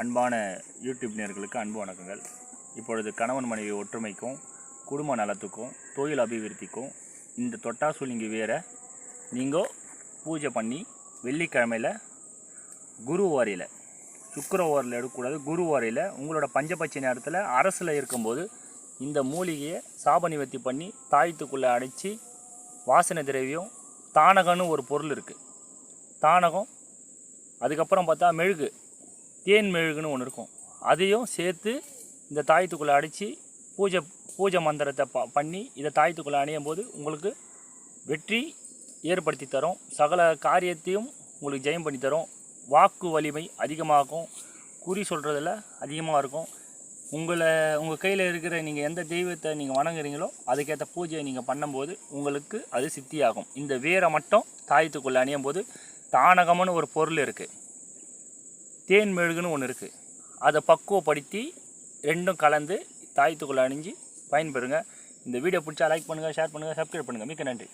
அன்பான யூடியூப் நேர்களுக்கு அன்பு வணக்கங்கள். இப்பொழுது கணவன் மனைவி ஒற்றுமைக்கும் குடும்ப நலத்துக்கும் தொழில் அபிவிருத்திக்கும் இந்த தொட்டாசுலிங்கி வேற நீங்கள் பூஜை பண்ணி வெள்ளிக்கிழமையில் குரு வாரியில் சுக்கர வாரில் எடுக்கக்கூடாது. குரு வாரியில் உங்களோட பஞ்சபட்ச நேரத்தில் அரசில் இருக்கும்போது இந்த மூலிகையை சாப நிவர்த்தி பண்ணி தாயத்துக்குள்ளே அடைச்சி வாசனை திரவியம் தானகம்னு ஒரு பொருள் இருக்குது தானகம் அதுக்கப்புறம் பார்த்தா மெழுகு. தேன் மெழுகுன்னு ஒன்று இருக்கும். அதையும் சேர்த்து இந்த தாயத்துக்குள்ளே அடித்து பூஜை பூஜை மந்திரத்தை ப பண்ணி இதை தாயத்துக்குள்ளே அணியும் போது உங்களுக்கு வெற்றி ஏற்படுத்தி தரும். சகல காரியத்தையும் உங்களுக்கு ஜெயம் பண்ணி தரும். வாக்கு வலிமை அதிகமாகும். குறி சொல்கிறதுல அதிகமாக இருக்கும். உங்களை உங்கள் கையில் இருக்கிற நீங்கள் எந்த தெய்வத்தை நீங்கள் வணங்குறீங்களோ அதுக்கேற்ற பூஜையை நீங்கள் பண்ணும்போது உங்களுக்கு அது சித்தியாகும். இந்த வேரை மட்டும் தாயத்துக்குள்ளே அணியும் போது தானகம்னு ஒரு பொருள் இருக்குது தேன் மெழுகுன்னு ஒன்று இருக்குது அதை பக்குவப்படுத்தி ரெண்டும் கலந்து தாயத்துக்குள்ளே அணிஞ்சு பயன்பெறுங்க. இந்த வீடியோ பிடிச்சா லைக் பண்ணுங்கள் ஷேர் பண்ணுங்கள் சப்ஸ்கிரைப் பண்ணுங்கள் மிக்க நன்றி.